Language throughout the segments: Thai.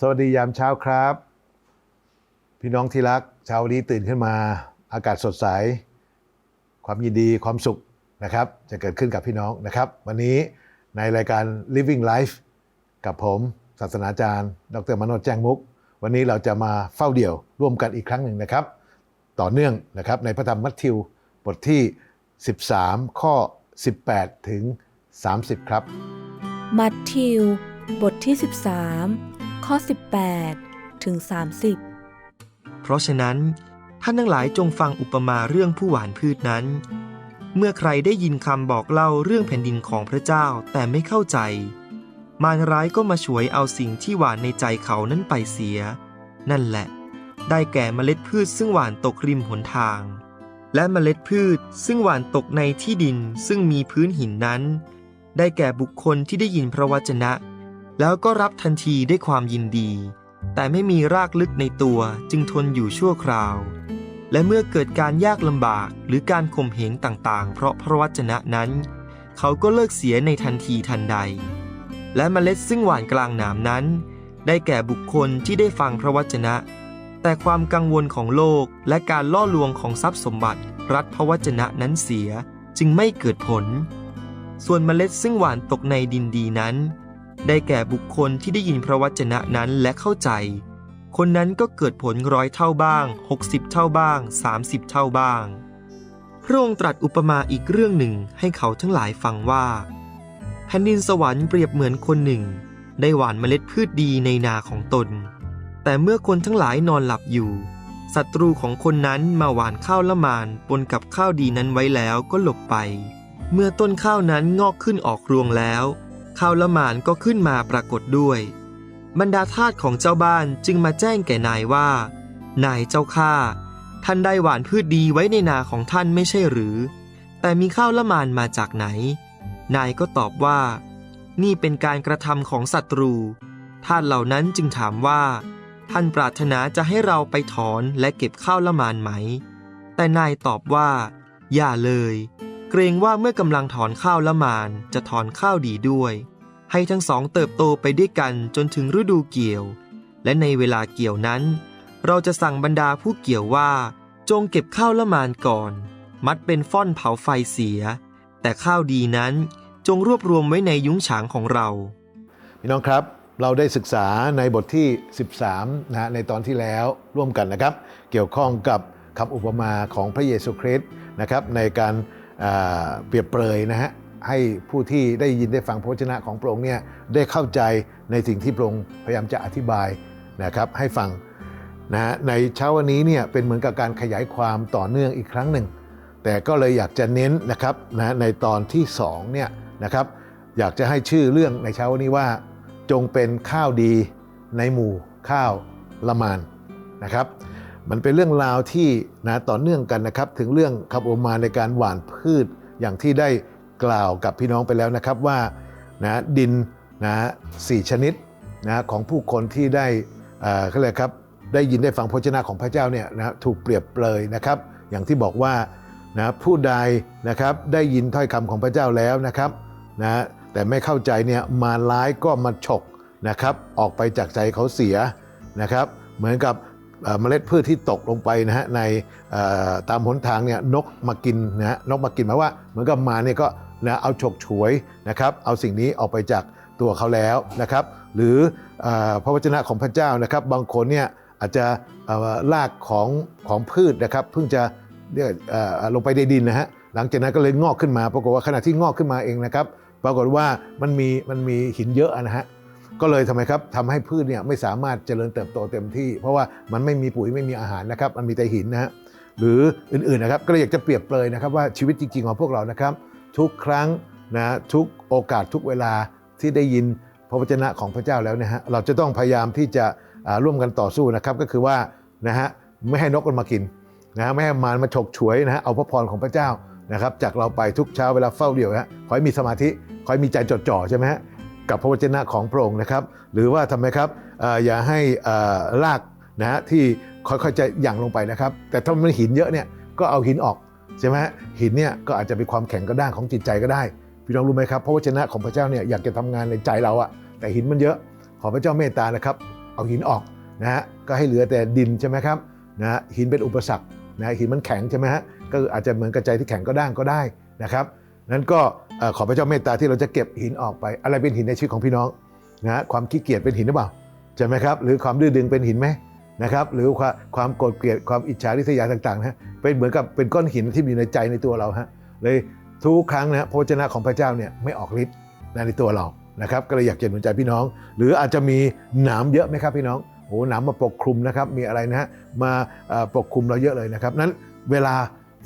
สวัสดียามเช้าครับ พี่น้องที่รักเช้านี้ตื่นขึ้นมา อากาศสดใส ความยินดีความสุขนะครับ จะเกิดขึ้นกับพี่น้องนะครับ วันนี้ในรายการ Living Life กับผมศาสนาจารย์ ดรมโนแจ้งมุก วันนี้เราจะมาเฝ้าเดี่ยวร่วมกันอีกครั้งหนึ่งนะครับ ต่อเนื่องนะครับในพระธรรมมัทธิวบทที่ 13 ข้อ 18 ถึง 30 ครับ มัทธิวบทที่ 13 ข้อ 18 ถึง 30 เพราะฉะนั้น ท่านทั้งหลายจงฟังอุปมาเรื่องผู้หวานพืชนั้น เมื่อใครได้ยินคำบอกเล่าเรื่องแผ่นดินของพระเจ้าแต่ไม่เข้าใจ มารร้ายก็มาฉวยเอาสิ่งที่หวานในใจเขานั้นไปเสีย นั่นแหละ ได้แก่เมล็ดพืชซึ่งหวานตกริมหนทาง และเมล็ดพืชซึ่งหวานตกในที่ดินซึ่งมีพื้นหินนั้น ได้แก่บุคคลที่ได้ยินพระวจนะ แล้วก็รับทันทีด้วยความยินดี แต่ไม่มีรากลึกในตัวจึงทนอยู่ชั่วคราว และเมื่อเกิดการยากลำบากหรือการข่มเหงต่างๆ เพราะพระวจนะนั้น เขาก็เลิกเสียในทันทีทันใด และเมล็ดซึ่งหว่านกลางหนามนั้น ได้แก่บุคคลที่ได้ฟังพระวจนะ แต่ความกังวลของโลกและการล่อลวงของทรัพย์สมบัติ รัดพระวจนะนั้นเสียจึงไม่เกิดผล ส่วนเมล็ดซึ่งหว่านตกในดินดีนั้น ได้แก่บุคคลที่ได้ยินพระวจนะนั้นและเข้าใจ คนนั้นก็เกิดผลร้อยเท่าบ้าง 60 เท่าบ้าง 30 เท่าบ้าง พระองค์ตรัสอุปมาอีกเรื่องหนึ่งให้เขาทั้งหลายฟังว่า แผ่นดินสวรรค์เปรียบเหมือนคนหนึ่ง ได้หว่านเมล็ดพืชดีในนาของตน แต่เมื่อคนทั้งหลายนอนหลับอยู่ศัตรูของคนนั้นมาหว่านข้าวละมานปนกับข้าวดีนั้นไว้แล้วก็หลบไป เมื่อต้นข้าวนั้นงอกขึ้นออกรวงแล้ว ข้าวละหมานก็ขึ้นมาปรากฏด้วย บรรดาทาสของเจ้าบ้านจึงมาแจ้งแก่นายว่า นายเจ้าข้าท่านได้หวานพืชดีไว้ในนาของท่านไม่ใช่หรือ แต่มีข้าวละหมานมาจากไหน นายก็ตอบว่า นี่เป็นการกระทำของศัตรู ทาสเหล่านั้นจึงถามว่า ท่านปรารถนาจะให้เราไปถอนและเก็บข้าวละหมานไหม แต่นายตอบว่า อย่าเลย เกรงว่าเมื่อกำลังถอนข้าวละมานจะถอนข้าวดีด้วย ให้ทั้งสองเติบโตไปด้วยกันจนถึงฤดูเกี่ยว และในเวลาเกี่ยวนั้น เราจะสั่งบรรดาผู้เกี่ยวว่า จงเก็บข้าวละมานก่อน มัดเป็นฟ่อนเผาไฟเสีย แต่ข้าวดีนั้นจงรวบรวมไว้ในยุ้งฉางของเราพี่น้องครับเราได้ศึกษาในบทที่ 13นะฮะในตอนที่แล้วร่วมกันนะครับ เกี่ยวข้องกับคำอุปมาของพระเยซูคริสต์นะครับในการ เปรียบเปรยนะฮะให้ผู้ที่ได้ยินได้ฟังพระวจนะของพระองค์เนี่ยได้เข้าใจในสิ่งที่พระองค์พยายามจะอธิบายนะครับให้ฟังนะฮะในเช้าวันนี้เนี่ยเป็นเหมือนกับการขยายความต่อเนื่องอีกครั้งหนึ่ง แต่ก็เลยอยากจะเน้นนะครับนะในตอนที่2เนี่ยนะครับอยากจะให้ชื่อเรื่องในเช้าวันนี้ว่าจงเป็นข้าวดีในหมู่ข้าวละมานนะครับ มันเป็นเรื่องราวที่นะต่อเนื่องกันนะครับ ถึงเรื่องคำโอมาในการหว่านพืชอย่างที่ได้กล่าวกับพี่น้องไปแล้วนะครับว่านะดินนะสี่ชนิดนะของผู้คนที่ได้เอ่อเขาเรียกครับได้ยินได้ฟังพระชนะของพระเจ้าเนี่ยนะถูกเปรียบเปรยนะครับ อย่างที่บอกว่านะผู้ใดนะครับได้ยินถ้อยคำของพระเจ้าแล้วนะครับนะแต่ไม่เข้าใจเนี่ยมาร้ายก็มาฉกนะครับ ออกไปจากใจเขาเสียนะครับ เหมือนกับ เมล็ดพืชที่ตกลงไปนะฮะในตามหนทางเนี่ยนกมากินนะฮะนกมากินหมายว่าเหมือนกับมาเนี่ยก็นะเอาฉกฉวยนะครับ เอาสิ่งนี้ออกไปจากตัวเขาแล้วนะครับ หรืออพระวจนะของพระเจ้านะครับ บางคนเนี่ยอาจจะเอ่อรากของของพืชนะครับ เพิ่งจะเรียกเอ่อลงไปในดินนะฮะหลังจากนั้นก็เลยงอกขึ้นมา ปรากฏว่าขณะที่งอกขึ้นมาเองนะครับ ปรากฏว่ามันมีมันมีหินเยอะนะฮะ ก็เลยทำไมครับทำให้พืชเนี่ยไม่สามารถเจริญเติบโตเต็มที่ เพราะว่ามันไม่มีปุ๋ยไม่มีอาหารนะครับ มันมีแต่หินนะฮะหรืออื่นๆนะครับก็เลยอยากจะเปรียบเปรยนะครับว่าชีวิตจริงๆของพวกเรานะครับ ทุกครั้งนะทุกโอกาสทุกเวลาที่ได้ยินพระวจนะของพระเจ้าแล้วนะฮะเราจะต้องพยายามที่จะร่วมกันต่อสู้นะครับ ก็คือว่านะฮะไม่ให้นกมันมากินนะฮะไม่ให้มารมาฉกฉวยนะฮะเอาพระพรของพระเจ้านะครับ จากเราไปทุกเช้าเวลาเฝ้าเดี่ยวฮะขอให้มีสมาธิขอให้มีใจจดจ่อใช่ไหมฮะ กับพระวจนะของพระองค์นะครับ หรือว่าทำไมครับอย่าให้เอ่อรากนะฮะที่ค่อยๆจะหยั่งลงไปนะครับ แต่ถ้ามันหินเยอะเนี่ยก็เอาหินออกใช่ไหมหินเนี่ยก็อาจจะเป็นความแข็งกระด้างของจิตใจก็ได้ พี่น้องรู้ไหมครับพระวจนะของพระเจ้าเนี่ยอยากจะทำงานในใจเราอะแต่หินมันเยอะขอพระเจ้าเมตตานะครับ เอาหินออกนะฮะก็ให้เหลือแต่ดินใช่ไหมครับนะหินเป็นอุปสรรคนะหินมันแข็งใช่ไหมฮะก็อาจจะเหมือนกระจที่แข็งก็ด้างก็ได้นะครับ นั้นก็ขอพระเจ้าเมตตาที่เราจะเก็บหินออกไป อะไรเป็นหินในชีวิตของพี่น้องนะฮะความขี้เกียจเป็นหินหรือเปล่าใช่ไหมครับ หรือความดื้อดึงเป็นหินไหมนะครับ หรือความโกรธเกลียดความอิจฉาริษยาต่างๆนะเป็นเหมือนกับเป็นก้อนหินที่อยู่ในใจในตัวเราฮะเลยทุกครั้งนะพระวจนะของพระเจ้าเนี่ยไม่ออกฤทธิ์ในตัวเรานะครับ ก็เลยอยากจะหนุนใจพี่น้อง หรืออาจจะมีหนามเยอะไหมครับพี่น้องโอ้หนามมาปกคลุมนะครับมีอะไรนะฮะมาปกคลุมเราเยอะเลยนะครับนั้นเวลา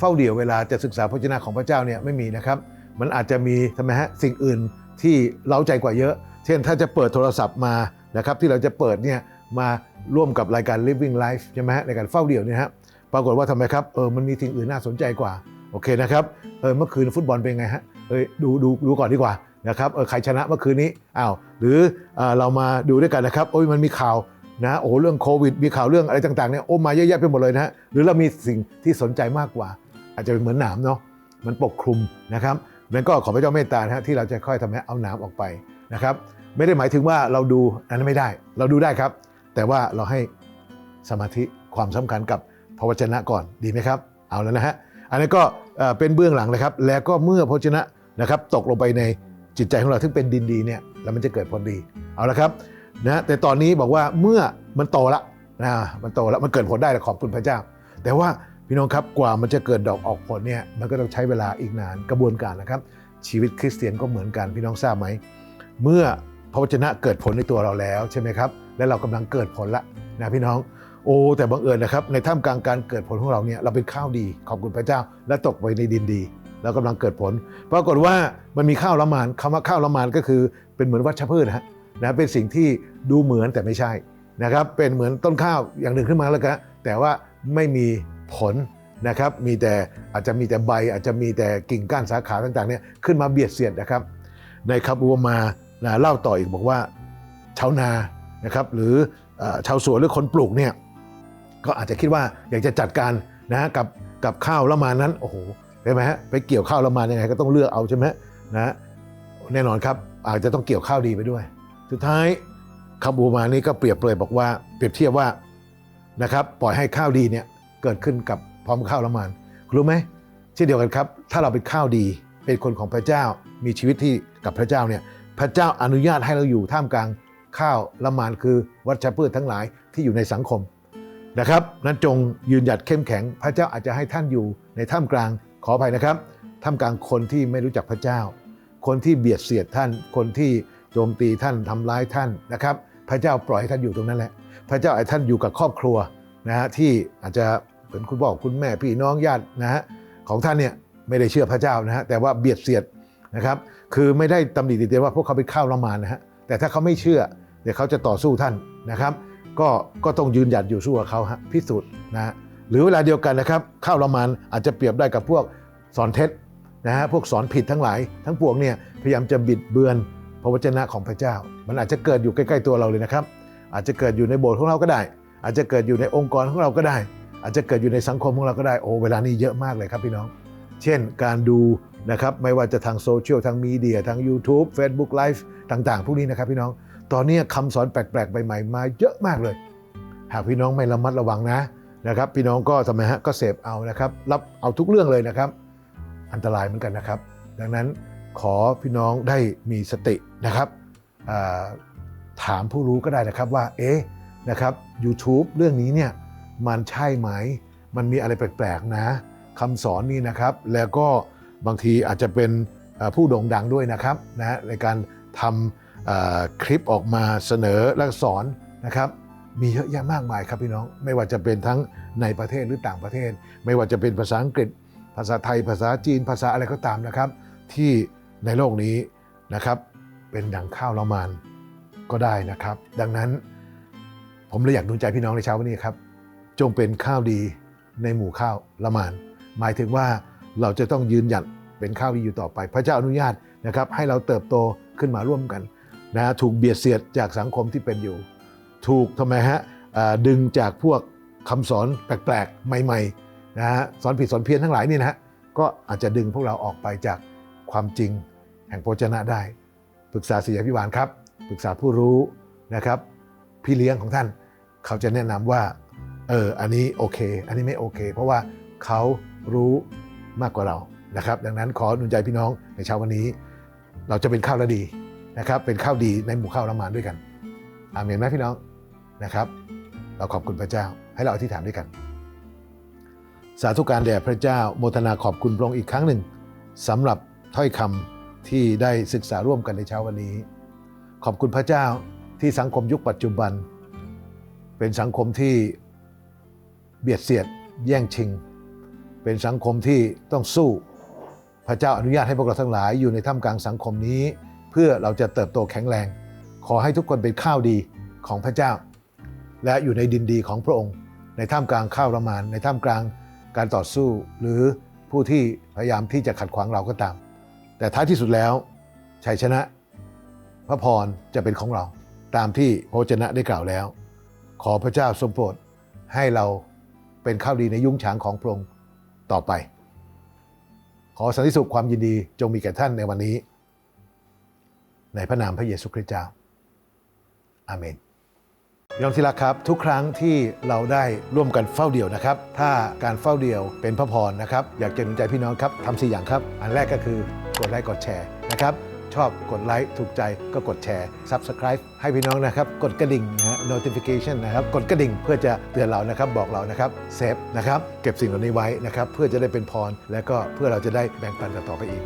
เฝ้าเดี่ยวเวลาจะศึกษาพระวจนะของพระเจ้าเนี่ยไม่มีนะครับ มันอาจจะมีทำไมฮะสิ่งอื่นที่เล้าใจกว่าเยอะ เช่นถ้าจะเปิดโทรศัพท์มานะครับที่เราจะเปิดเนี่ยมาร่วมกับรายการ Living Life ใช่ไหมฮะในการเฝ้าเดี่ยวเนี่ยฮะปรากฏว่าทำไมครับเออมันมีสิ่งอื่นน่าสนใจกว่าโอเคนะครับเออเมื่อคืนฟุตบอลเป็นไงฮะเอยดูดูดูก่อนดีกว่านะครับเออใครชนะเมื่อคืนนี้อ้าวหรือเออเรามาดูด้วยกันนะครับโอ้ยมันมีข่าวนะโอ้เรื่องโควิด มีข่าวเรื่องอะไรต่างๆเนี่ยโอ้มาเยอะแยะไปหมดเลยนะฮะหรือเรามีสิ่งที่สนใจมากกว่า อาจจะเป็นเหมือนหนามเนาะมันปกคลุมนะครับนั้นก็ขอพระเจ้าเมตตานะฮะที่เราจะค่อยทำให้เอาหน้ำออกไปนะครับ ไม่ได้หมายถึงว่าเราดูอันนั้นไม่ได้ เราดูได้ครับ แต่ว่าเราให้สมาธิความสำคัญกับพระวจนะก่อนดีไหมครับ เอาแล้วนะฮะอันนี้นก็เป็นเบื้องหลังเลยครับ แล้วก็เมื่อพระวจนะนะครับตกลงไปในจิตใจของเราที่เป็นดินดีเนี่ยแล้วมันจะเกิดผลดีเอาละครับนะแต่ตอนนี้บอกว่าเมื่อมันโตละนะมันโตแล้วมันเกิดผลได้แล้วขอบคุณพระเจ้า แต่ว่า พี่น้องครับกว่ามันจะเกิดดอกออกผลเนี่ยมันก็ต้องใช้เวลาอีกนานกระบวนการนะครับ ชีวิตคริสเตียนก็เหมือนกันพี่น้องทราบไหมเมื่อพระวจนะเกิดผลในตัวเราแล้วใช่ไหมครับและเรากำลังเกิดผลละนะพี่น้องโอ้แต่บังเอิญนะครับในท่ามกลางการเกิดผลของเราเนี่ยเราเป็นข้าวดีขอบคุณพระเจ้า และตกไปในดินดีเรากำลังเกิดผลปรากฏว่ามันมีข้าวละมานคำว่าข้าวละมานก็คือเป็นเหมือนวัชพืชนะฮะนะเป็นสิ่งที่ดูเหมือนแต่ไม่ใช่นะครับเป็นเหมือนต้นข้าวอย่างหนึ่งขึ้นมาแล้วกันแต่ว่าไม่มี ผลนะครับมีแต่อาจจะมีแต่ใบ อาจจะมีแต่กิ่งก้านสาขาต่างๆเนี่ยขึ้นมาเบียดเสียดนะครับ ในคำอุปมานะเล่าต่ออีกบอกว่าชาวนานะครับหรืออชาวสวนหรือคนปลูกเนี่ยก็อาจจะคิดว่าอยากจะจัดการนะกับกับข้าวละมานั้นโอ้โหเห็นไหมฮะไปเกี่ยวข้าวละมายังไงก็ต้องเลือกเอาใช่ไหมนะแน่นอนครับอาจจะต้องเกี่ยวข้าวดีไปด้วย สุดท้ายคำอุปมานี้ก็เปรียบเลยบอกว่าเปรียบเทียบว่านะครับปล่อยให้ข้าวดีเนี่ย เกิดขึ้นกับพร้อมข้าวละมานรู้ไหมเช่นเดียวกันครับ ถ้าเราเป็นข้าวดี เป็นคนของพระเจ้ามีชีวิตที่กับพระเจ้าเนี่ยพระเจ้าอนุญาตให้เราอยู่ท่ามกลางข้าวละมานคือวัชพืชทั้งหลายที่อยู่ในสังคมนะครับนั้นจงยืนหยัดเข้มแข็ง พระเจ้าอาจจะให้ท่านอยู่ในท่ามกลางขออภัยนะครับท่ามกลางคนที่ไม่รู้จักพระเจ้า คนที่เบียดเสียดท่าน คนที่โจมตีท่านทำร้ายท่านนะครับ พระเจ้าปล่อยให้ท่านอยู่ตรงนั้นแหละ พระเจ้าให้ท่านอยู่กับครอบครัวนะฮะที่อาจจะ เป็นคุณพ่อคุณแม่พี่น้องญาตินะฮะของท่านเนี่ยไม่ได้เชื่อพระเจ้านะฮะแต่ว่าเบียดเสียดนะครับ คือไม่ได้ตำหนิติเตียนว่าพวกเขาเป็นข้าวละมานนะฮะแต่ถ้าเขาไม่เชื่อเดี๋ยวเขาจะต่อสู้ท่านนะครับ ก็ก็ต้องยืนหยัดอยู่สู้กับเขาฮะพิสูจน์นะฮะหรือเวลาเดียวกันนะครับข้าวละมานอาจจะเปรียบได้กับพวกสอนเท็จนะฮะพวกสอนผิดทั้งหลาย ทั้งปวงเนี่ยพยายามจะบิดเบือนพระวจนะของพระเจ้า มันอาจจะเกิดอยู่ใกล้ ๆ ตัวเราเลยนะครับ อาจจะเกิดอยู่ในโบสถ์ของเราก็ได้ อาจจะเกิดอยู่ในองค์กรของเราก็ได้ อาจจะเกิดอยู่ในสังคมของเราก็ได้โอ้เวลานี้เยอะมากเลยครับพี่น้อง เช่นการดูนะครับไม่ว่าจะทางโซเชียลทางมีเดียทาง YouTube Facebook Live ต่างๆ พวกนี้นะครับพี่น้อง ตอนนี้คำสอนแปลกๆใหม่ๆมาเยอะมากเลย หากพี่น้องไม่ระมัดระวังนะนะครับ พี่น้องก็ทำไมฮะก็เสพเอานะครับรับเอาทุกเรื่องเลยนะครับ อันตรายเหมือนกันนะครับ ดังนั้นขอพี่น้องได้มีสตินะครับถามผู้รู้ก็ได้นะครับว่าเอ๊ะนะครับ YouTube เรื่องนี้เนี่ย มันใช่ไหม มันมีอะไรแปลกๆนะคำสอนนี่นะครับ แล้วก็บางทีอาจจะเป็นผู้โด่งดังด้วยนะครับนะในการทำคลิปออกมาเสนอและสอนนะครับ มีเยอะแยะมากมายครับพี่น้อง ไม่ว่าจะเป็นทั้งในประเทศหรือต่างประเทศ ไม่ว่าจะเป็นภาษาอังกฤษ ภาษาไทย ภาษาจีน ภาษาอะไรก็ตามนะครับ ที่ในโลกนี้นะครับ เป็นดังข้าวละมานก็ได้นะครับ ดังนั้นผมเลยอยากหนุนใจพี่น้องในเช้าวันนี้ครับ จงเป็นข้าวดีในหมู่ข้าวละมาน หมายถึงว่าเราจะต้องยืนหยัดเป็นข้าวดีอยู่ต่อไป พระเจ้าอนุญาตนะครับ ให้เราเติบโตขึ้นมาร่วมกันนะถูกเบียดเสียดจากสังคมที่เป็นอยู่ ถูกทำไมฮะดึงจากพวกคำสอนแปลกๆ ใหม่ๆนะฮะสอนผิดสอนเพี้ยนทั้งหลายนี่นะฮะก็อาจจะดึงพวกเราออกไปจากความจริงแห่งโภชนะได้ปรึกษาศิยาพิบาลครับปรึกษาผู้รู้นะครับ พี่เลี้ยงของท่าน เขาจะแนะนำว่า เอออันนี้โอเค อันนี้ไม่โอเค เพราะว่าเขารู้มากกว่าเรานะครับ ดังนั้นขอหนุนใจพี่น้องในเช้าวันนี้ เราจะเป็นข้าวละดีนะครับ เป็นข้าวดีในหมู่ข้าวละมานด้วยกัน อาเมนไหมพี่น้องนะครับ เราขอบคุณพระเจ้าให้เราอธิษฐานด้วยกัน สาธุการแด่พระเจ้าโมทนาขอบคุณพระองค์อีกครั้งหนึ่งสำหรับถ้อยคำที่ได้ศึกษาร่วมกันในเช้าวันนี้ ขอบคุณพระเจ้าที่สังคมยุคปัจจุบัน เป็นสังคมที่ เบียดเสียดแย่งชิง เป็นสังคมที่ต้องสู้ พระเจ้าอนุญาตให้พวกเราทั้งหลายอยู่ในท่ามกลางสังคมนี้ เพื่อเราจะเติบโตแข็งแรง ขอให้ทุกคนเป็นข้าวดีของพระเจ้า และอยู่ในดินดีของพระองค์ ในท่ามกลางข้าวระมาณในท่ามกลางการต่อสู้ หรือผู้ที่พยายามที่จะขัดขวางเราก็ตาม แต่ท้ายที่สุดแล้วชัยชนะพระพรจะเป็นของเรา ตามที่พระวจนะได้กล่าวแล้ว ขอพระเจ้าทรงโปรดให้เรา เป็นข้าวดีในยุ้งฉางของพระองค์ต่อไป ขอสันติสุขความยินดีจงมีแก่ท่านในวันนี้ ในพระนามพระเยซูคริสต์เจ้า อาเมนพี่น้องที่รักครับ ทุกครั้งที่เราได้ร่วมกันเฝ้าเดี่ยวนะครับ ถ้าการเฝ้าเดี่ยวเป็นพระพรนะครับ อยากจะหนุนใจพี่น้องครับทำสี่อย่างครับ อันแรกก็คือกดไลค์กดแชร์นะครับ ชอบกดไลค์ถูกใจก็กดแชร์ Subscribe ให้พี่น้องนะครับ กดกระดิ่งนะฮะ notification นะครับ กดกระดิ่งเพื่อจะเตือนเรานะครับ บอกเรานะครับเซฟนะครับ เก็บสิ่งเหล่านี้ไว้นะครับ เพื่อจะได้เป็นพร และก็เพื่อเราจะได้แบ่งปันต่อไปอีก